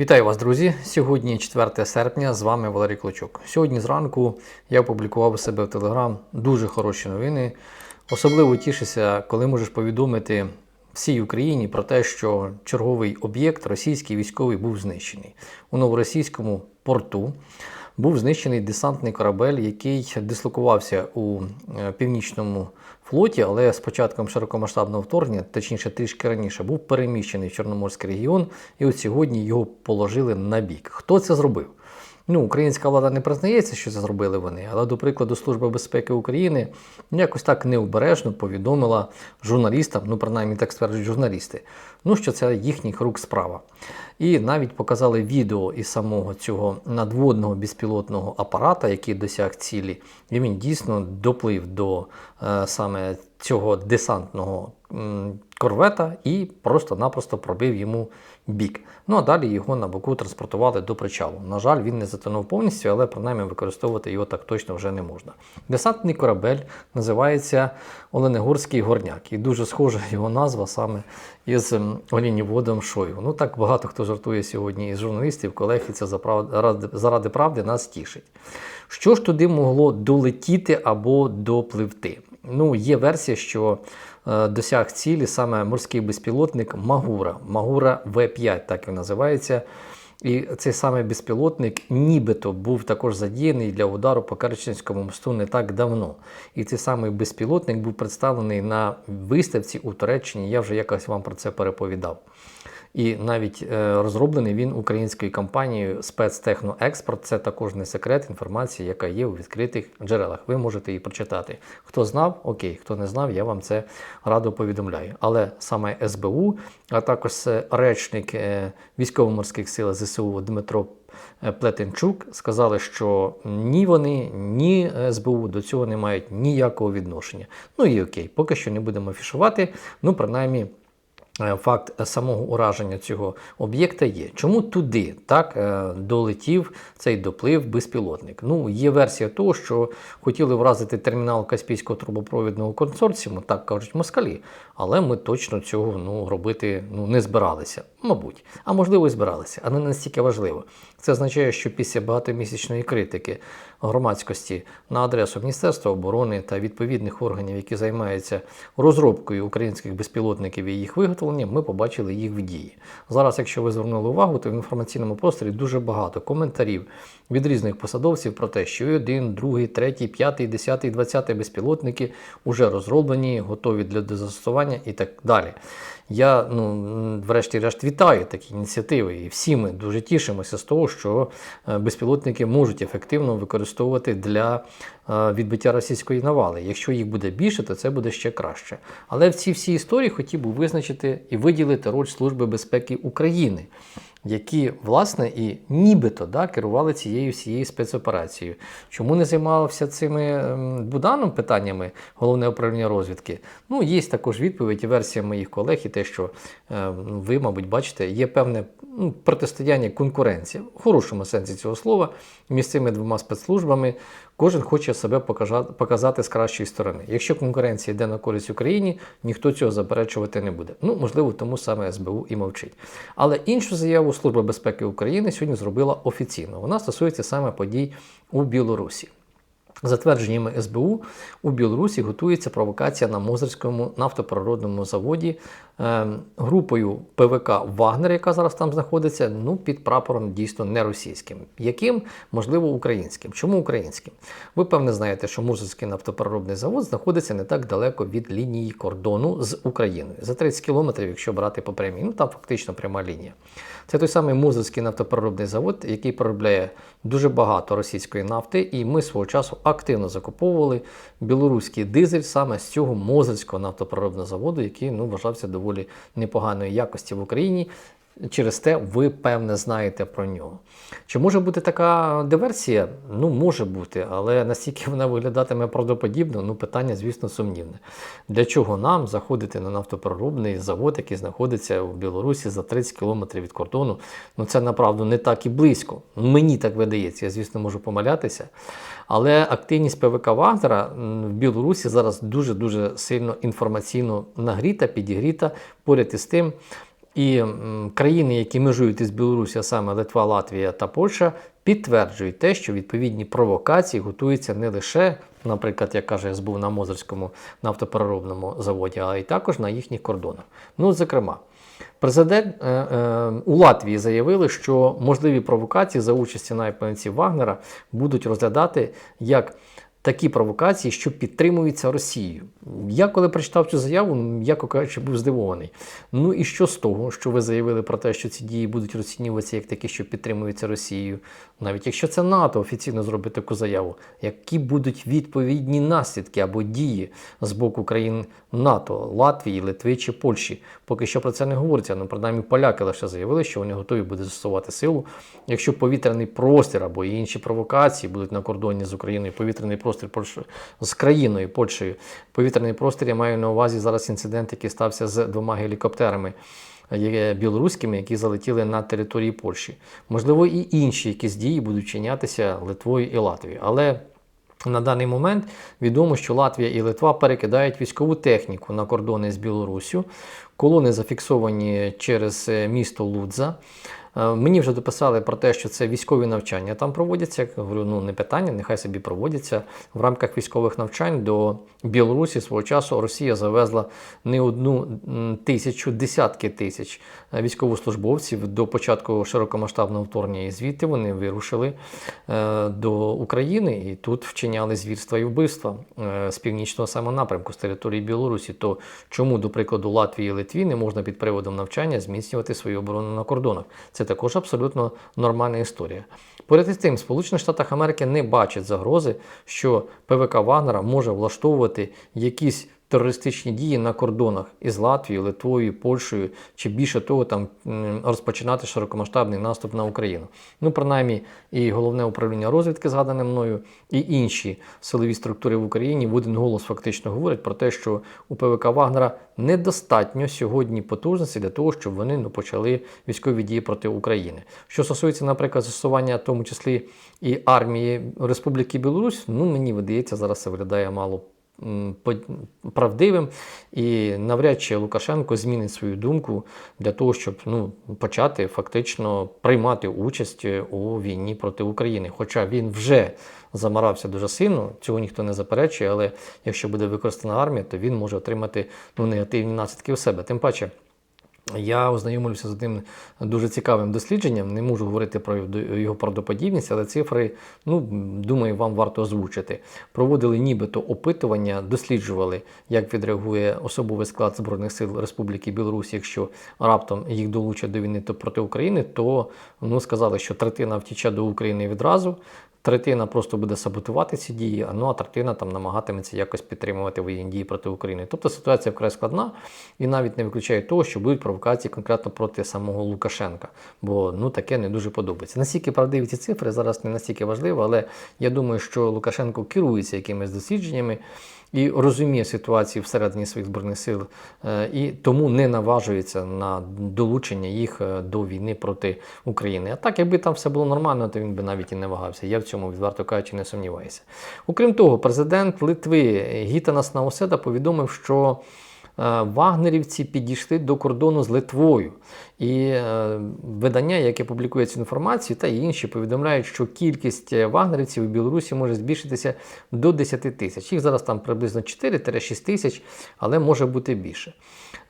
Вітаю вас, друзі! Сьогодні 4 серпня, з вами Валерій Клочок. Сьогодні зранку я опублікував у себе в Телеграм дуже хороші новини. Особливо тішуся, коли можеш повідомити всій Україні про те, що черговий об'єкт російський військовий був знищений. У новоросійському порту був знищений десантний корабель, який дислокувався у е, північному флоті, але з початком широкомасштабного вторгнення, точніше трішки раніше, був переміщений в Чорноморський регіон, і от сьогодні його положили на бік. Хто це зробив? Ну, українська влада не признається, що це зробили вони, але, до прикладу, Служба безпеки України якось так необережно повідомила журналістам, ну принаймні так стверджують журналісти, ну що це їхніх рук справа. І навіть показали відео із самого цього надводного безпілотного апарата, який досяг цілі, і він дійсно доплив до е, саме цього десантного корвета і просто-напросто пробив йому бік. Ну а далі його на боку транспортували до причалу. На жаль, він не затонув повністю, але принаймні використовувати його так точно вже не можна. Десантний корабель називається Оленегорський горняк, і дуже схожа його назва саме із ем, олініводом Шойгу. Ну так багато хто жартує сьогодні із журналістів, колег, і це заради правди нас тішить. Що ж туди могло долетіти або допливти? Ну, є версія, що е, досяг цілі саме морський безпілотник Магура. Магура В5, так він називається. І цей самий безпілотник нібито був також задіяний для удару по Керченському мосту не так давно. І цей самий безпілотник був представлений на виставці у Туреччині. Я вже якось вам про це переповідав. І навіть е, розроблений він українською компанією Спецтехноекспорт. Це також не секрет інформації, яка є у відкритих джерелах. Ви можете її прочитати. Хто знав, окей, хто не знав, я вам це радо повідомляю. Але саме СБУ, а також речник е, військово-морських сил ЗСУ Дмитро. е, Плетенчук сказали, що ні вони, ні СБУ до цього не мають ніякого відношення. Ну і окей, поки що не будемо афішувати. Ну, принаймні, Факт самого ураження цього об'єкта є. Чому туди так е, долетів цей доплив безпілотник? Ну, є версія того, що хотіли вразити термінал Каспійського трубопровідного консорціуму, так кажуть москалі, але ми точно цього ну, робити ну, не збиралися, мабуть. А можливо, і збиралися, але не настільки важливо. Це означає, що після багатомісячної критики громадськості на адресу Міністерства оборони та відповідних органів, які займаються розробкою українських безпілотників і їх виготовленням, ми побачили їх в дії. Зараз, якщо ви звернули увагу, то в інформаційному просторі дуже багато коментарів від різних посадовців про те, що один, другий, третій, п'ятий, десятий, двадцятий безпілотники вже розроблені, готові для застосування і так далі. Я, ну, врешті-решт, вітаю такі ініціативи, і всі ми дуже тішимося з того, що е, безпілотники можуть ефективно використовувати для відбиття російської навали. Якщо їх буде більше, то це буде ще краще. Але в цій всій історії хотів би визначити і виділити роль Служби безпеки України. Які, власне, і нібито да, керували цією всією спецоперацією. Чому не займався цими ем, Буданом питаннями головне управління розвідки? Ну, є також відповідь і версія моїх колег, і те, що е, ви, мабуть, бачите, є певне ну, протистояння конкуренції в хорошому сенсі цього слова між цими двома спецслужбами. Кожен хоче себе показати з кращої сторони. Якщо конкуренція йде на користь Україні, ніхто цього заперечувати не буде. Ну, можливо, тому саме СБУ і мовчить. Але іншу заяву Служба безпеки України сьогодні зробила офіційно. Вона стосується саме подій у Білорусі. За твердженнями СБУ, у Білорусі готується провокація на Мозерському нафтопрородному заводі е, групою ПВК Вагнер, яка зараз там знаходиться, ну під прапором дійсно не російським, яким можливо українським. Чому українським? Ви певне знаєте, що Мозерський нафтопроробний завод знаходиться не так далеко від лінії кордону з Україною за 30 кілометрів, якщо брати по прямій. Ну там фактично пряма лінія. Це той самий Мозерський нафтопереробний завод, який проробляє дуже багато російської нафти, і ми свого часу активно закуповували білоруський дизель саме з цього Мозельського нафтопереробного заводу, який ну, вважався доволі непоганої якості в Україні. Через те ви певне знаєте про нього. Чи може бути така диверсія? Ну, може бути, але настільки вона виглядатиме правдоподібно, ну питання, звісно, сумнівне. Для чого нам заходити на нафтопроробний завод, який знаходиться у Білорусі за 30 кілометрів від кордону? Ну це направду не так і близько. Мені так видається, я, звісно, можу помилятися. Але активність ПВК Вагнера в Білорусі зараз дуже-дуже сильно інформаційно нагріта, підігріта поряд із тим. І країни, які межують із Білорусі, саме Литва, Латвія та Польща, підтверджують те, що відповідні провокації готуються не лише, наприклад, як каже СБУ на Мозерському нафтопереробному заводі, а й також на їхніх кордонах. Ну, зокрема. Президент е, е, у Латвії заявили, що можливі провокації за участі найпанців Вагнера будуть розглядати як такі провокації, що підтримуються Росією. Я коли прочитав цю заяву, м'яко кажучи, був здивований. Ну і що з того, що ви заявили про те, що ці дії будуть розцінюватися як такі, що підтримуються Росією, навіть якщо це НАТО офіційно зробить таку заяву, які будуть відповідні наслідки або дії з боку країн НАТО, Латвії, Литви чи Польщі? Поки що про це не говориться. Ну, принаймні, поляки лише заявили, що вони готові будуть застосувати силу, якщо повітряний простір або інші провокації будуть на кордоні з Україною, повітряний простір Польщі з країною Польщею. Повітряний простір я маю на увазі зараз інцидент, який стався з двома гелікоптерами. Білоруськими, які залетіли на території Польщі. Можливо, і інші якісь дії будуть вчинятися Литвою і Латвією. Але на даний момент відомо, що Латвія і Литва перекидають військову техніку на кордони з Білоруссю. Колони зафіксовані через е, місто Лудза. Е, Мені вже дописали про те, що це військові навчання там проводяться. Я говорю, ну не питання, нехай собі проводяться. В рамках військових навчань до Білорусі свого часу Росія завезла не одну тисячу, десятки тисяч е, військовослужбовців до початку широкомасштабного вторгнення. І звідти вони вирушили е, до України і тут вчиняли звірства і вбивства з північного саме напрямку, з території Білорусі. То чому, до прикладу, Латвії і Литві не можна під приводом навчання зміцнювати свою оборону на кордонах? Це також абсолютно нормальна історія. Поряд із тим, Сполучених Штатах Америки не бачать загрози, що ПВК Вагнера може влаштовувати якісь терористичні дії на кордонах із Латвією, Литвою, Польщею, чи більше того, там розпочинати широкомасштабний наступ на Україну. Ну, принаймні, і головне управління розвідки, згадане мною, і інші силові структури в Україні в один голос фактично говорять про те, що у ПВК Вагнера недостатньо сьогодні потужності для того, щоб вони ну, почали військові дії проти України. Що стосується, наприклад, застосування, в тому числі і армії Республіки Білорусь, ну мені видається, зараз це виглядає мало правдивим, і навряд чи Лукашенко змінить свою думку для того, щоб ну, почати фактично приймати участь у війні проти України. Хоча він вже замарався дуже сильно, цього ніхто не заперечує, але якщо буде використана армія, то він може отримати ну, негативні наслідки у себе. Тим паче. Я ознайомився з одним дуже цікавим дослідженням. Не можу говорити про його правдоподібність, але цифри, ну думаю, вам варто озвучити. Проводили нібито опитування, досліджували, як відреагує особовий склад Збройних сил Республіки Білорусь, якщо раптом їх долучать до війни проти України, то ну сказали, що третина втіче до України відразу. Третина просто буде саботувати ці дії, ну а третина там намагатиметься якось підтримувати воєнні дії проти України. Тобто ситуація вкрай складна і навіть не виключає того, що будуть провокації конкретно проти самого Лукашенка, бо ну таке не дуже подобається. Наскільки правдиві ці цифри зараз не настільки важливо, але я думаю, що Лукашенко керується якимись дослідженнями і розуміє ситуацію всередині своїх збройних сил, е, і тому не наважується на долучення їх е, до війни проти України. А так, якби там все було нормально, то він би навіть і не вагався. Я в цьому відверто кажучи, не сумніваюся. Окрім того, президент Литви Гітанас Науседа повідомив, що вагнерівці підійшли до кордону з Литвою. І е, видання, яке публікує цю інформацію, та й інші повідомляють, що кількість е, вагнерівців у Білорусі може збільшитися до 10 тисяч. Їх зараз там приблизно 4-6 тисяч, але може бути більше.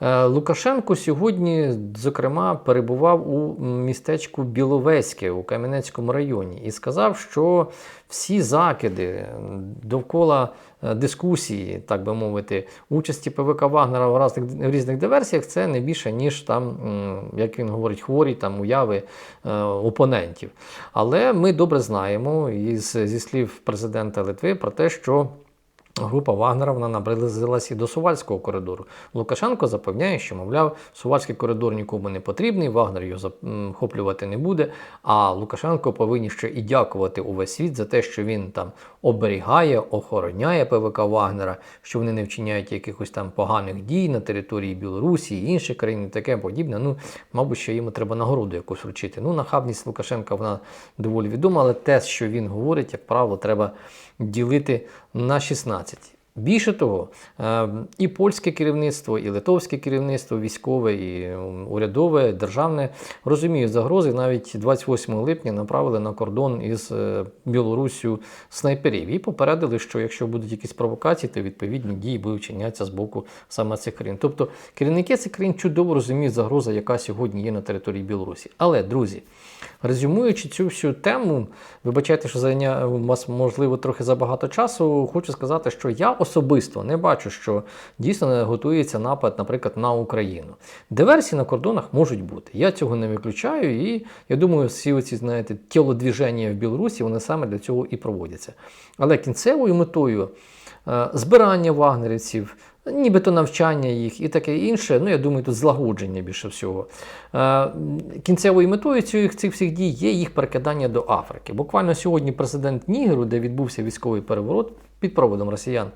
Е, Лукашенко сьогодні, зокрема, перебував у містечку Біловеське у Кам'янецькому районі і сказав, що всі закиди довкола е, дискусії, так би мовити, участі ПВК Вагнера в різних, в різних диверсіях це не більше, ніж там, як він говорить, хворі там уяви е, опонентів. Але ми добре знаємо із, зі слів президента Литви про те, що. Група Вагнера вона наблизилась і до Сувальського коридору. Лукашенко запевняє, що, мовляв, Сувальський коридор нікому не потрібний, Вагнер його захоплювати не буде. А Лукашенко повинні ще і дякувати увесь світ за те, що він там оберігає, охороняє ПВК Вагнера, що вони не вчиняють якихось там поганих дій на території Білорусі і інших країн, і таке подібне. Ну, мабуть, що йому треба нагороду якусь вручити. Ну, нахабність Лукашенка вона доволі відома, але те, що він говорить, як правило, треба ділити на 16. 12. Більше того, е, і польське керівництво, і литовське керівництво, військове, і м, урядове, державне розуміють загрози. Навіть 28 липня направили на кордон із е, Білоруссю снайперів і попередили, що якщо будуть якісь провокації, то відповідні дії будуть вчинятися з боку саме цих країн. Тобто керівники цих країн чудово розуміють загрозу, яка сьогодні є на території Білорусі. Але, друзі, резюмуючи цю всю тему, вибачайте, що зайняв вас можливо трохи забагато часу. Хочу сказати, що я особисто не бачу, що дійсно готується напад, наприклад, на Україну. Диверсії на кордонах можуть бути. Я цього не виключаю, і я думаю, всі оці, знаєте, тілодвіження в Білорусі вони саме для цього і проводяться. Але кінцевою метою е, збирання вагнерівців, нібито навчання їх і таке інше. Ну, я думаю, тут злагодження більше всього. Е, Кінцевою метою цих, цих всіх дій є їх перекидання до Африки. Буквально сьогодні президент Нігеру, де відбувся військовий переворот під проводом росіян,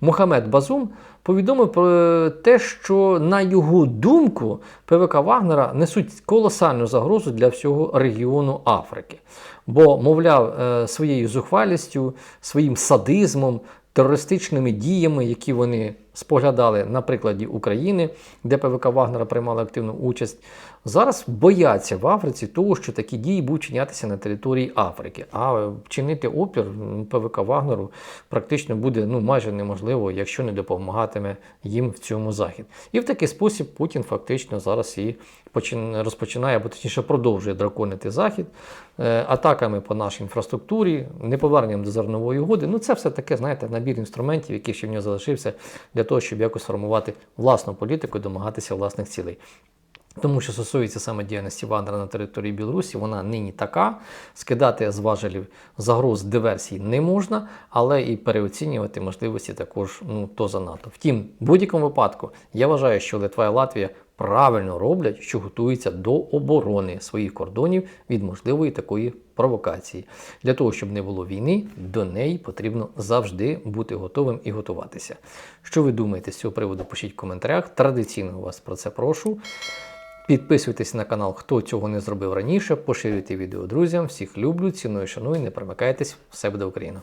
Мохамед Базум повідомив про те, що на його думку ПВК Вагнера несуть колосальну загрозу для всього регіону Африки. Бо, мовляв, е, своєю зухвалістю, своїм садизмом, терористичними діями, які вони споглядали на прикладі України, де ПВК Вагнера приймала активну участь, зараз бояться в Африці того, що такі дії будуть чинятися на території Африки. А вчинити опір ПВК Вагнеру практично буде ну, майже неможливо, якщо не допомагатиме їм в цьому захід. І в такий спосіб Путін фактично зараз і розпочинає, або точніше продовжує драконити захід е, атаками по нашій інфраструктурі, неповерненням до зернової угоди. Ну це все таке, знаєте, набір інструментів, який ще в нього залишився для того, щоб якось формувати власну політику і домагатися власних цілей. Тому що стосується саме діяльності Вандера на території Білорусі, вона нині така. Скидати з важелів загроз диверсій не можна, але і переоцінювати можливості також ну, то занадто. Втім, в будь-якому випадку я вважаю, що Литва і Латвія правильно роблять, що готуються до оборони своїх кордонів від можливої такої провокації. Для того, щоб не було війни, до неї потрібно завжди бути готовим і готуватися. Що ви думаєте з цього приводу? Пишіть в коментарях. Традиційно вас про це прошу. Підписуйтесь на канал, хто цього не зробив раніше, поширюйте відео друзям. Всіх люблю, ціную, шаную, не примикайтесь, все буде Україна!